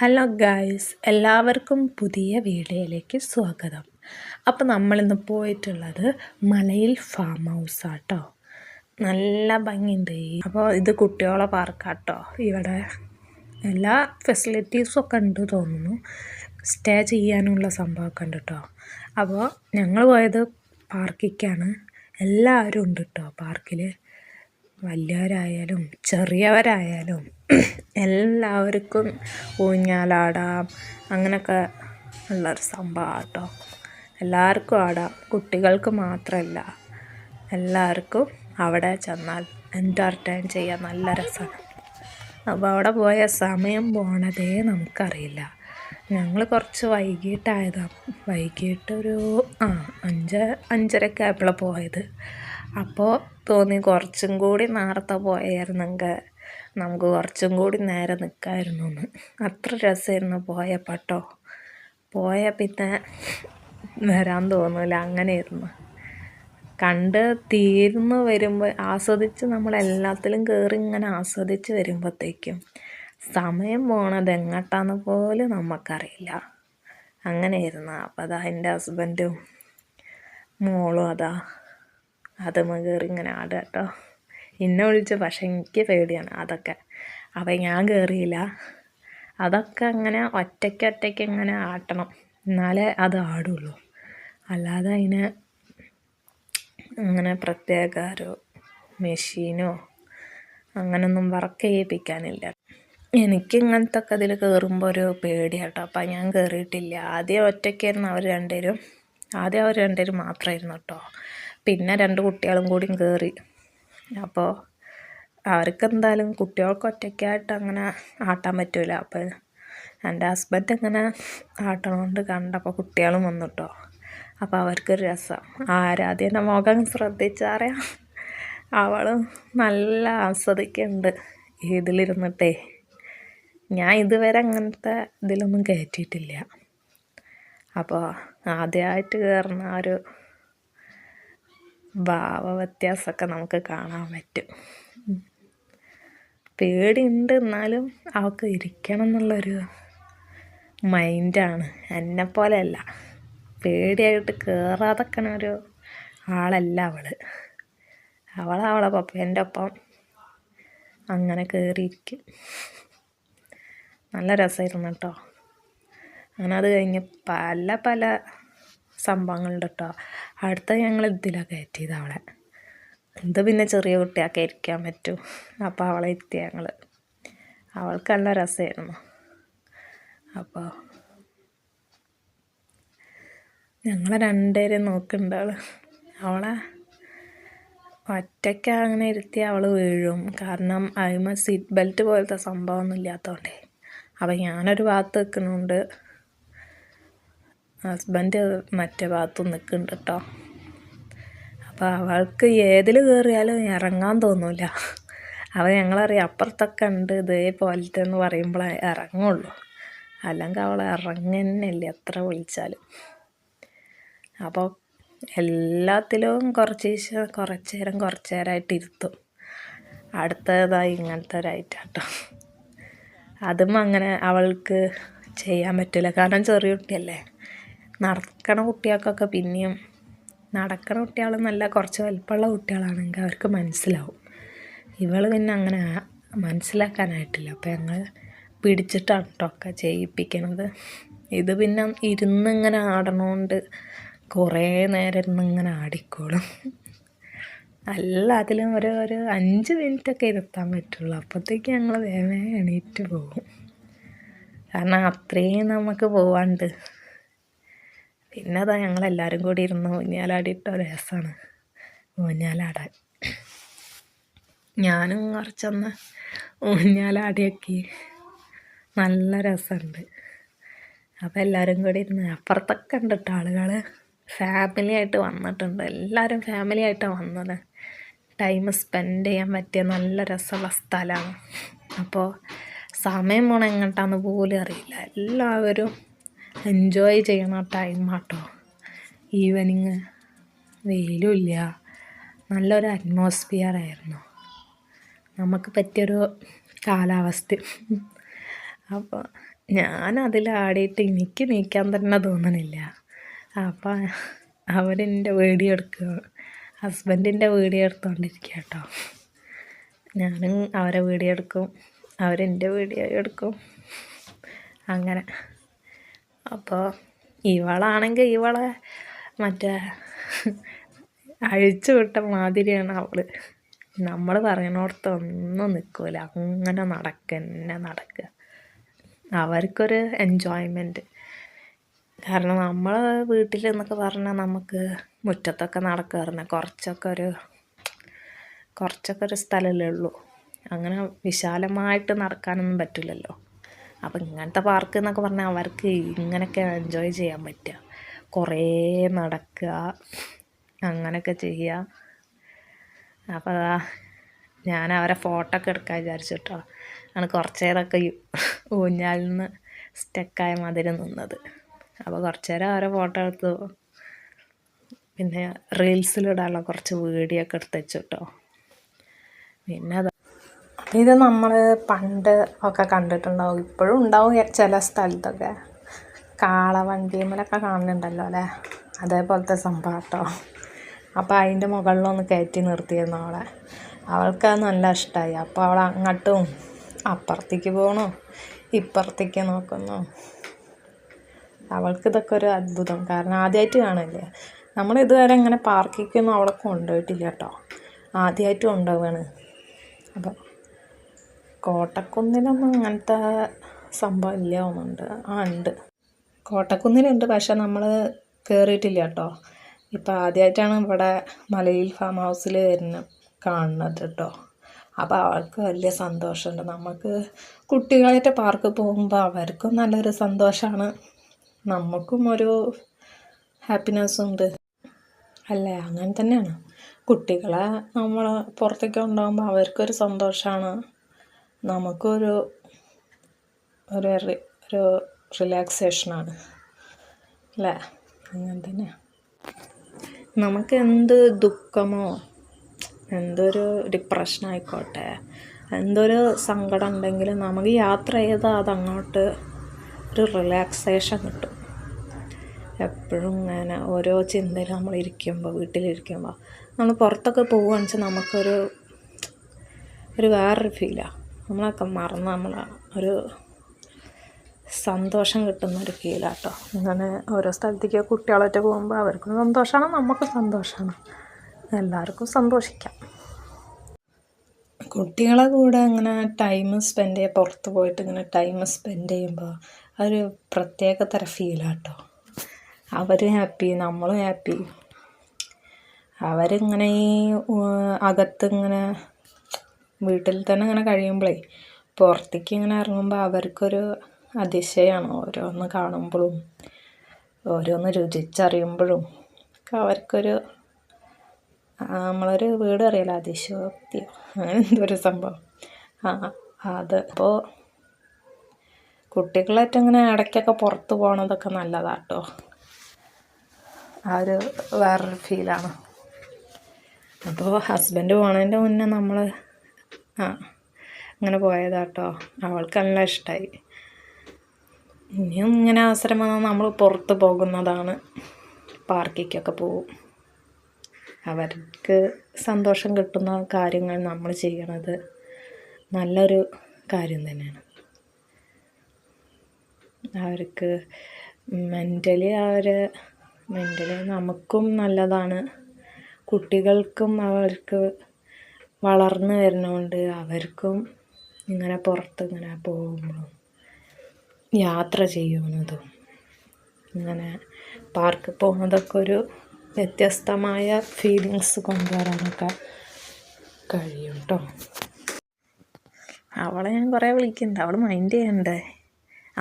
Hello guys എല്ലാവർക്കും പുതിയ വീഡിയോയിലേക്ക് സ്വാഗതം. അപ്പോൾ നമ്മളിന്ന് പോയിട്ടുള്ളത് മലയിൽ ഫാം ഹൗസാട്ടോ നല്ല ഭംഗിയുണ്ട്. അപ്പോൾ ഇത് കുട്ടികളെ പാർക്കാട്ടോ ഇവിടെ എല്ലാ ഫെസിലിറ്റീസും ഒക്കെ ഉണ്ട് തോന്നുന്നു. സ്റ്റേ ചെയ്യാനുള്ള സംഭവമൊക്കെ ഉണ്ട് കേട്ടോ അപ്പോൾ ഞങ്ങൾ പോയത് പാർക്കിക്കാണ് എല്ലാവരും ഉണ്ട് കേട്ടോ പാർക്കിൽ വലിയവരായാലും ചെറിയവരായാലും എല്ലാവർക്കും ഊഞ്ഞാലാടാം അങ്ങനെയൊക്കെ ഉള്ളൊരു സംഭവമാണ് കേട്ടോ എല്ലാവർക്കും ആടാം കുട്ടികൾക്ക് മാത്രമല്ല എല്ലാവർക്കും അവിടെ ചെന്നാൽ എന്റർടൈൻ ചെയ്യാൻ നല്ല രസമാണ് അപ്പോൾ അവിടെ പോയ സമയം പോണതേ നമുക്കറിയില്ല. ഞങ്ങൾ കുറച്ച് വൈകിട്ടായതാണ് വൈകിട്ടൊരു ആ അഞ്ച് അഞ്ചരയൊക്കെ ആയപ്പോഴാണ് പോയത്. അപ്പോൾ തോന്നി കുറച്ചും കൂടി നേരത്തെ പോയായിരുന്നെങ്കിൽ നമുക്ക് കുറച്ചും കൂടി നേരെ നിൽക്കാമായിരുന്നു എന്ന് അത്ര രസമായിരുന്നു പോയപ്പോൾ കേട്ടോ. പോയ പിന്നെ വരാൻ തോന്നില്ല അങ്ങനെയായിരുന്നു. കണ്ട് തീർന്നു വരുമ്പോൾ ആസ്വദിച്ച് നമ്മൾ എല്ലാത്തിലും കയറി ഇങ്ങനെ ആസ്വദിച്ച് വരുമ്പോഴത്തേക്കും സമയം പോണത് എങ്ങോട്ടാന്ന് പോലും നമുക്കറിയില്ല. അങ്ങനെയായിരുന്നു. അപ്പോൾ അതാ എന്റെ ഹസ്ബൻഡും മോളും അതാ അതുമ്മ കയറി ഇങ്ങനെ ആടുക കേട്ടോ. എന്നെ വിളിച്ചു പക്ഷെ എനിക്ക് പേടിയാണ് അതൊക്കെ. അപ്പം ഞാൻ കയറിയില്ല അതൊക്കെ അങ്ങനെ ഒറ്റയ്ക്ക് ഒറ്റയ്ക്ക് ഇങ്ങനെ ആട്ടണം. എന്നാലേ അത് ആടുള്ളൂ. അല്ലാതെ അതിന് അങ്ങനെ പ്രത്യേക ഒരു മെഷീനോ അങ്ങനൊന്നും വർക്ക് ചെയ്യിപ്പിക്കാനില്ല. എനിക്ക് ഇങ്ങനത്തെ ഒക്കെ ഇതിൽ കയറുമ്പോൾ ഒരു പേടിയാട്ടോ. അപ്പം ഞാൻ കയറിയിട്ടില്ല ആദ്യം ഒറ്റയ്ക്കായിരുന്നു അവർ രണ്ടുപേരും. ആദ്യം അവർ രണ്ടുപേരും മാത്രമായിരുന്നു കേട്ടോ പിന്നെ രണ്ട് കുട്ടികളും കൂടിയും കയറി അപ്പോൾ അവർക്ക് എന്തായാലും കുട്ടികൾക്ക് ഒറ്റയ്ക്കായിട്ട് അങ്ങനെ ആട്ടാൻ പറ്റില്ല അപ്പോൾ എന്റെ ഹസ്ബൻഡ് ഇങ്ങനെ ആട്ടണോണ്ട് കണ്ടപ്പോൾ കുട്ടികളും വന്നു കേട്ടോ അപ്പോൾ അവർക്കൊരു രസം. ആരാധ്യന്റെ മുഖം ശ്രദ്ധിച്ചറിയാം അവളും നല്ല ആസ്വദിക്കുന്നുണ്ട് ഇതിലിരുന്നിട്ടേ. ഞാൻ ഇതുവരെ അങ്ങനത്തെ ഇതിലൊന്നും കയറ്റിയിട്ടില്ല അപ്പോൾ ആദ്യമായിട്ട് കയറുന്ന ആ ഒരു ഭാവ വ്യത്യാസമൊക്കെ നമുക്ക് കാണാൻ പറ്റും. പേടിയുണ്ട് എന്നാലും അവൾക്ക് ഇരിക്കണം എന്നുള്ളൊരു മൈൻഡാണ്. എന്നെപ്പോലെയല്ല പേടിയായിട്ട് കയറാതൊക്കെ ഒരു ആളല്ല അവൾ അവൾ അവളെ പപ്പേന്റെ ഒപ്പം അങ്ങനെ കയറിയിരിക്കും നല്ല രസമായിരുന്നു കേട്ടോ. അങ്ങനെ അത് കഴിഞ്ഞ് പല പല സംഭവങ്ങളുണ്ട് കേട്ടോ അടുത്ത ഞങ്ങൾ ഇതിലാണ് കയറ്റിയത് അവളെ. ഇത് പിന്നെ ചെറിയ കുട്ടിയൊക്കെ ഇരിക്കാൻ പറ്റൂ. അപ്പോൾ അവളെ എത്തി ഞങ്ങൾ അവൾക്ക് നല്ല രസമായിരുന്നു അപ്പോൾ ഞങ്ങളെ രണ്ടുപേരും നോക്കുന്നുണ്ട് അവൾ അവളെ ഒറ്റയ്ക്ക് അങ്ങനെ ഇരുത്തി അവൾ വീഴും. കാരണം അതിമ സീറ്റ് ബെൽറ്റ് പോലത്തെ സംഭവമൊന്നും ഇല്ലാത്തതുകൊണ്ടേ അപ്പം ഞാനൊരു ഭാഗത്ത് നിൽക്കുന്നുണ്ട് ഹസ്ബൻഡ് മറ്റേ ഭാഗത്തും നിൽക്കുന്നുണ്ട് കേട്ടോ അപ്പോൾ അവൾക്ക് ഏതിൽ കയറിയാലും ഇറങ്ങാൻ തോന്നില്ല അവൾ ഞങ്ങളറിയാം അപ്പുറത്തൊക്കെ ഉണ്ട് ഇതേപോലത്തെ എന്ന് പറയുമ്പോഴേ ഇറങ്ങുള്ളൂ. അല്ലെങ്കിൽ അവൾ ഇറങ്ങുന്നില്ല എത്ര വിളിച്ചാലും. അപ്പോൾ എല്ലാത്തിലും കുറച്ച് കുറച്ച് നേരം കുറച്ച് നേരമായിട്ട് ഇരുത്തും. അടുത്തതായി ഇങ്ങനത്തെ ഒരൈറ്റാട്ടോ അതും അങ്ങനെ അവൾക്ക് ചെയ്യാൻ പറ്റില്ല കാരണം ചെറിയ കുട്ടിയല്ലേ. നടക്കണ കുട്ടികൾക്കൊക്കെ പിന്നെയും നടക്കണ കുട്ടികൾ നല്ല കുറച്ച് വലിപ്പമുള്ള കുട്ടികളാണെങ്കിൽ അവർക്ക് മനസ്സിലാവും. ഇവൾ പിന്നെ അങ്ങനെ മനസ്സിലാക്കാനായിട്ടില്ല. അപ്പോൾ ഞങ്ങൾ പിടിച്ചിട്ടാണ് കേട്ടോ ഒക്കെ ചെയ്യിപ്പിക്കണത്. ഇത് പിന്നെ ഇരുന്നിങ്ങനെ ആടണോണ്ട് കുറേ നേരം ഇരുന്നിങ്ങനെ ആടിക്കോളും. അല്ല അതിലും ഒരു ഒരു അഞ്ച് മിനിറ്റൊക്കെ ഇരുത്താൻ പറ്റുള്ളൂ. അപ്പോഴത്തേക്ക് ഞങ്ങൾ വേഗം എണീറ്റ് പോകും. കാരണം അത്രയും നമുക്ക് പോവാണ്ട് പിന്നെ അതാ ഞങ്ങളെല്ലാവരും കൂടി ഇരുന്ന് ഊഞ്ഞാലാടിയിട്ട രസമാണ് ഊഞ്ഞാലാടാൻ. ഞാനും കുറച്ചൊന്ന് ഊഞ്ഞാലാടിയൊക്കെ. നല്ല രസമുണ്ട് അപ്പോൾ എല്ലാവരും കൂടി ഇരുന്ന് അപ്പുറത്തൊക്കെ ഉണ്ട് ആളുകൾ ഫാമിലി ആയിട്ട് വന്നിട്ടുണ്ട്. എല്ലാവരും ഫാമിലി ആയിട്ടാണ് വന്നത്. ടൈം സ്പെൻഡ് ചെയ്യാൻ പറ്റിയ നല്ല രസമുള്ള സ്ഥലമാണ് അപ്പോൾ സമയം പോണ എങ്ങോട്ടാന്ന് പോലും അറിയില്ല. എല്ലാവരും എൻജോയ് ചെയ്യണ ടൈം ആട്ടോ. ഈവനിങ് വെയിലുമില്ല നല്ലൊരു അറ്റ്മോസ്ഫിയർ ആയിരുന്നു. നമുക്ക് പറ്റിയൊരു കാലാവസ്ഥ. അപ്പോൾ ഞാൻ അതിലാടിയിട്ട് എനിക്ക് നീക്കാൻ തന്നെ തോന്നണില്ല. അപ്പോൾ അവരെന്റെ വീഡിയോ എടുക്കുക ഹസ്ബൻഡിന്റെ വീഡിയോ എടുത്തുകൊണ്ടിരിക്കുക കേട്ടോ. ഞാനും അവരെ വീഡിയോ എടുക്കും അവരെന്റെ വീഡിയോ എടുക്കും. അങ്ങനെ. അപ്പോൾ ഇവളാണെങ്കിൽ ഇവളെ മറ്റേ അഴിച്ചു വിട്ട മാതിരിയാണ് അവൾ നമ്മൾ പറയണോടത്ത് ഒന്നും നിൽക്കില്ല അങ്ങനെ നടക്കന്നെ നടക്കുക അവർക്കൊരു എൻജോയ്മെന്റ് കാരണം നമ്മൾ വീട്ടിൽ എന്നൊക്കെ പറഞ്ഞാൽ നമുക്ക് മുറ്റത്തൊക്കെ നടക്കാറുണ്ട് കുറച്ചൊക്കെ ഒരു കുറച്ചൊക്കെ ഒരു സ്ഥലമല്ലേ ഉള്ളൂ. അങ്ങനെ വിശാലമായിട്ട് നടക്കാനൊന്നും പറ്റില്ലല്ലോ. അപ്പം ഇങ്ങനത്തെ പാർക്ക് എന്നൊക്കെ പറഞ്ഞാൽ അവർക്ക് ഇങ്ങനെയൊക്കെ എൻജോയ് ചെയ്യാൻ പറ്റുക കുറേ നടക്കുക അങ്ങനെയൊക്കെ ചെയ്യുക അപ്പോൾ അതാ ഞാൻ അവരെ ഫോട്ടോ ഒക്കെ എടുക്കാൻ വിചാരിച്ചിട്ടോ. ആണ് കുറച്ച് നേരമൊക്കെ ഊഞ്ഞാലിൽ നിന്ന് സ്റ്റക്കായ മാതിരി നിന്നത്. അപ്പോൾ കുറച്ച് നേരം അവരെ ഫോട്ടോ എടുത്തു. പിന്നെ റീൽസിലിടാനുള്ള കുറച്ച് വീഡിയോ ഒക്കെ എടുത്ത് വെച്ചു കേട്ടോ പിന്നെ ഇത് നമ്മൾ പണ്ട് ഒക്കെ കണ്ടിട്ടുണ്ടാവും. ഇപ്പോഴും ഉണ്ടാവും ചില സ്ഥലത്തൊക്കെ. കാളവണ്ടിയുമ്മലൊക്കെ കാണുന്നുണ്ടല്ലോ അല്ലേ? അതേപോലത്തെ സംഭവം കേട്ടോ. അപ്പോൾ അതിന്റെ മുകളിലൊന്ന് കയറ്റി നിർത്തിയിരുന്നു അവളെ. അവൾക്ക് അത് നല്ല ഇഷ്ടമായി അപ്പോൾ അവൾ അങ്ങോട്ടും അപ്പുറത്തേക്ക് പോകണു ഇപ്പുറത്തേക്ക് നോക്കുന്നു. അവൾക്ക് ഇതൊക്കെ ഒരു അത്ഭുതം. കാരണം ആദ്യമായിട്ട് കാണില്ലേ? നമ്മൾ ഇതുവരെ ഇങ്ങനെ പാർക്കിക്കൊന്നും അവളെ കൊണ്ടുപോയിട്ടില്ല കേട്ടോ. ആദ്യമായിട്ട് കൊണ്ടുപോവാണ് അപ്പം കോട്ടക്കുന്നിലൊന്നും അങ്ങനത്തെ സംഭവം ഇല്ല തോന്നുന്നുണ്ട്. ആ ഉണ്ട്. കോട്ടക്കുന്നിലുണ്ട് പക്ഷെ നമ്മൾ കയറിയിട്ടില്ല കേട്ടോ. ഇപ്പം ആദ്യമായിട്ടാണ് ഇവിടെ മലയിൽ ഫാം ഹൗസിൽ വരുന്ന കാണുന്നത് കേട്ടോ. അപ്പോൾ അവർക്ക് വലിയ സന്തോഷമുണ്ട്. നമുക്ക് കുട്ടികളായിട്ട് പാർക്ക് പോകുമ്പോൾ അവർക്കും നല്ലൊരു സന്തോഷമാണ് നമുക്കും ഒരു ഹാപ്പിനെസ് ഉണ്ട്. അല്ലേ? അങ്ങനെ തന്നെയാണ്. കുട്ടികളെ നമ്മൾ പുറത്തേക്ക് കൊണ്ടുപോകുമ്പോൾ അവർക്കൊരു സന്തോഷമാണ് നമുക്കൊരു ഒരു ഒരു റിലാക്സേഷനാണ് അല്ലേ? അങ്ങനെ തന്നെ. നമുക്ക് എന്ത് ദുഃഖമോ എന്തൊരു ഡിപ്രഷൻ ആയിക്കോട്ടെ എന്തൊരു സങ്കടം ഉണ്ടെങ്കിലും നമുക്ക് യാത്ര ചെയ്താൽ അതങ്ങോട്ട് ഒരു റിലാക്സേഷൻ കിട്ടും. എപ്പോഴും ഇങ്ങനെ ഓരോ ചിന്തയിൽ നമ്മൾ ഇരിക്കുമ്പോൾ വീട്ടിലിരിക്കുമ്പോൾ നമ്മൾ പുറത്തൊക്കെ പോവുകയാണെന്ന് വെച്ചാൽ നമുക്കൊരു ഒരു വേറൊരു ഫീലാണ് നമ്മളൊക്കെ മറന്ന് നമ്മൾ ഒരു സന്തോഷം കിട്ടുന്ന ഒരു ഫീലാട്ടോ. ഇങ്ങനെ ഓരോ സ്ഥലത്തേക്ക് കുട്ടികളായിട്ട് പോകുമ്പോൾ അവർക്കും സന്തോഷമാണ് നമുക്കും സന്തോഷമാണ് എല്ലാവർക്കും സന്തോഷിക്കാം. കുട്ടികളെ കൂടെ അങ്ങനെ ടൈം സ്പെൻഡ് ചെയ്യുക പുറത്ത് പോയിട്ട് ഇങ്ങനെ ടൈം സ്പെൻഡ് ചെയ്യുമ്പോൾ അതൊരു പ്രത്യേക തരം ഫീലാട്ടോ. അവർ ഹാപ്പി നമ്മളും ഹാപ്പി അവരിങ്ങനെ ഈ അകത്ത് ഇങ്ങനെ വീട്ടിൽ തന്നെ ഇങ്ങനെ കഴിയുമ്പോഴേ പുറത്തേക്ക് ഇങ്ങനെ ഇറങ്ങുമ്പോൾ അവർക്കൊരു അതിശയമാണ് ഓരോന്ന് കാണുമ്പോഴും ഓരോന്ന് രുചിച്ചറിയുമ്പോഴും ഒക്കെ അവർക്കൊരു നമ്മളൊരു വീട് അറിയില്ല അതിശയോക്തിയോ അങ്ങനെ എന്തൊരു സംഭവം. ആ അത് അപ്പോൾ കുട്ടികളായിട്ട് ഇങ്ങനെ ഇടയ്ക്കൊക്കെ പുറത്ത് പോകണതൊക്കെ നല്ലതാട്ടോ. ആ ഒരു വേറൊരു ഫീലാണ്. അപ്പോൾ ഹസ്ബൻഡ് പോണതിന്റെ മുന്നേ നമ്മൾ ആ അങ്ങനെ പോയതാട്ടോ. അവൾക്ക് നല്ല ഇഷ്ടമായി ഇനിയും ഇങ്ങനെ അവസരം വന്നാൽ നമ്മൾ പുറത്ത് പോകുന്നതാണ്. പാർക്കിക്കൊക്കെ പോവും. അവർക്ക് സന്തോഷം കിട്ടുന്ന കാര്യങ്ങൾ നമ്മൾ ചെയ്യണത് നല്ലൊരു കാര്യം തന്നെയാണ്. അവർക്ക് മെന്റലി അവർ മെന്റലി നമുക്കും നല്ലതാണ്. കുട്ടികൾക്കും അവർക്ക് വളർന്നു വരുന്നതുകൊണ്ട് അവർക്കും ഇങ്ങനെ പുറത്ത് ഇങ്ങനെ പോകുമ്പോഴും യാത്ര ചെയ്യുന്നതും ഇങ്ങനെ പാർക്കിൽ പോകുന്നതൊക്കെ ഒരു വ്യത്യസ്തമായ ഫീലിങ്സ് കൊണ്ടുവരാനൊക്കെ കഴിയും കേട്ടോ അവളെ ഞാൻ കുറേ വിളിക്കുന്നുണ്ട് അവൾ മൈൻഡ് ചെയ്യണ്ടേ?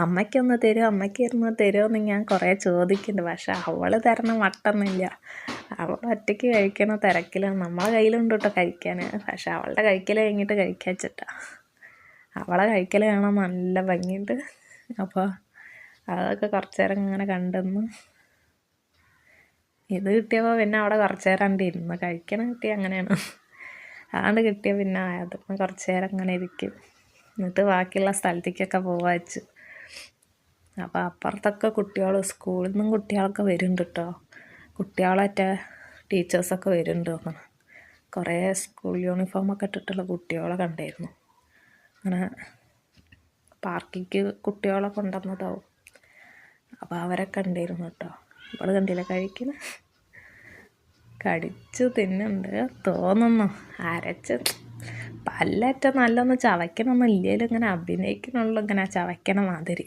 അമ്മയ്ക്കൊന്ന് തരുമോ അമ്മയ്ക്ക് ഇരുന്ന് തരുമോ എന്ന് ഞാൻ കുറേ ചോദിക്കുന്നുണ്ട്. പക്ഷേ അവൾ തരണം വട്ടൊന്നുമില്ല. അവൾ ഒറ്റയ്ക്ക് കഴിക്കണ തിരക്കിലാണ് നമ്മളെ കയ്യിലുണ്ട് കേട്ടോ കഴിക്കാൻ. പക്ഷെ അവളുടെ കഴിക്കൽ കഴിഞ്ഞിട്ട് കഴിക്കാൻ വെച്ചിട്ടാ. അവളെ കഴിക്കൽ കാണാൻ നല്ല ഭംഗിയുണ്ട്. അപ്പോൾ അതൊക്കെ കുറച്ച് നേരം ഇങ്ങനെ കണ്ടെന്ന് ഇത് കിട്ടിയപ്പോൾ പിന്നെ അവിടെ കുറച്ച് നേരം ഇരുന്ന് കഴിക്കണം കിട്ടിയ അങ്ങനെയാണ്. അതാണ്ട് കിട്ടിയ പിന്നെ അത് കുറച്ച് നേരം അങ്ങനെ ഇരിക്കും. എന്നിട്ട് ബാക്കിയുള്ള സ്ഥലത്തേക്കൊക്കെ പോവാ വെച്ചു. അപ്പോൾ അപ്പുറത്തൊക്കെ കുട്ടികൾ സ്കൂളിൽ നിന്നും കുട്ടികളൊക്കെ വരുന്നുണ്ട് കേട്ടോ കുട്ടികളൊറ്റ ടീച്ചേഴ്സൊക്കെ വരുന്നുണ്ട് തോന്നണം കുറേ സ്കൂൾ യൂണിഫോമൊക്കെ ഇട്ടിട്ടുള്ള കുട്ടികളെ കണ്ടായിരുന്നു. അങ്ങനെ പാർക്കിക്ക് കുട്ടികളെ കൊണ്ടുവന്നതാവും. അപ്പോൾ അവരെ ഉണ്ടായിരുന്നു കേട്ടോ. അവൾ കണ്ടില്ല കഴിക്കുന്ന കടിച്ചു തിന്നുണ്ട് തോന്നുന്നു. അരച്ച് പല്ലറ്റ നല്ലൊന്ന് ചവയ്ക്കണമൊന്നും ഇല്ലേലും ഇങ്ങനെ അഭിനയിക്കണുള്ളൂ ഇങ്ങനെ ചവയ്ക്കണ മാതിരി.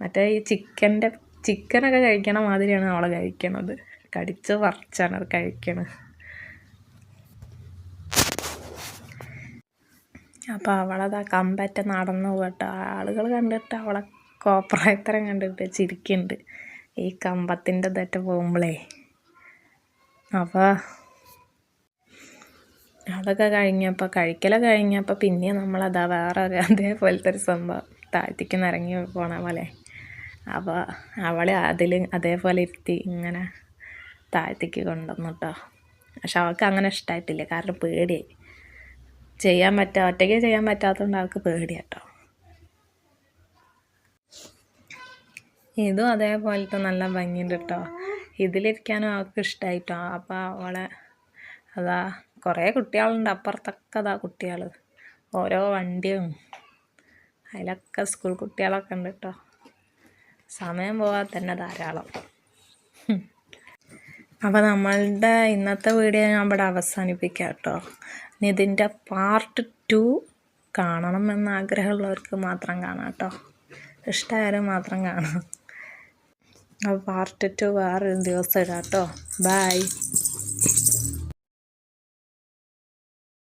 മറ്റേ ഈ ചിക്കന്റെ ചിക്കനൊക്കെ കഴിക്കണ മാതിരിയാണ് അവളെ കഴിക്കണത്. കടിച്ച് പറിച്ചാണ് അത് കഴിക്കണത്. അപ്പോൾ അവളതാ കമ്പറ്റ നടന്നു പോകട്ടോ ആളുകൾ കണ്ടിട്ട് അവളെ കോപ്രായത്തരം കണ്ടിട്ട് ചിരിക്കുന്നുണ്ട് ഈ കമ്പത്തിന്റെ തെറ്റ പോകുമ്പോളേ. അപ്പോൾ അതൊക്കെ കഴിഞ്ഞപ്പോൾ കഴിക്കലൊക്കെ കഴിഞ്ഞപ്പോൾ പിന്നെ നമ്മളതാ വേറെ ഒരു അതേപോലത്തെ ഒരു സംഭവം. താഴ്ത്തിക്ക് ഇറങ്ങി പോണ പോലെ അപ്പോൾ അവളെ അതിൽ അതേപോലെ ഇരുത്തി ഇങ്ങനെ താഴ്ത്തിക്ക് കൊണ്ടുവന്നു കേട്ടോ പക്ഷെ അവൾക്ക് അങ്ങനെ ഇഷ്ടമായിട്ടില്ല കാരണം പേടിയായി. ചെയ്യാൻ പറ്റാ ഒറ്റയ്ക്ക് ചെയ്യാൻ പറ്റാത്തതുകൊണ്ട് അവൾക്ക് പേടിയാട്ടോ. ഇതും അതേപോലത്തെ നല്ല ഭംഗിയുണ്ട് കേട്ടോ ഇതിലിരിക്കാനും അവൾക്ക് ഇഷ്ടമായിട്ടോ അപ്പോൾ അവളെ അതാ കുറേ കുട്ടികളുണ്ട്. അപ്പുറത്തൊക്കെ അതാ കുട്ടികൾ ഓരോ വണ്ടിയും അതിലൊക്കെ സ്കൂൾ കുട്ടികളൊക്കെ ഉണ്ട് കേട്ടോ സമയം പോകാൻ തന്നെ ധാരാളം. അപ്പോൾ നമ്മളുടെ ഇന്നത്തെ വീഡിയോ ഞാൻ ഇവിടെ അവസാനിപ്പിക്കാം കേട്ടോ ഇനി ഇതിന്റെ പാർട്ട് ടു കാണണം എന്ന് ആഗ്രഹമുള്ളവർക്ക് മാത്രം കാണാം കേട്ടോ ഇഷ്ടമായാലും മാത്രം കാണാം. അപ്പോൾ പാർട്ട് ടു വേറൊരു ദിവസം ഇടാം കേട്ടോ ബായ്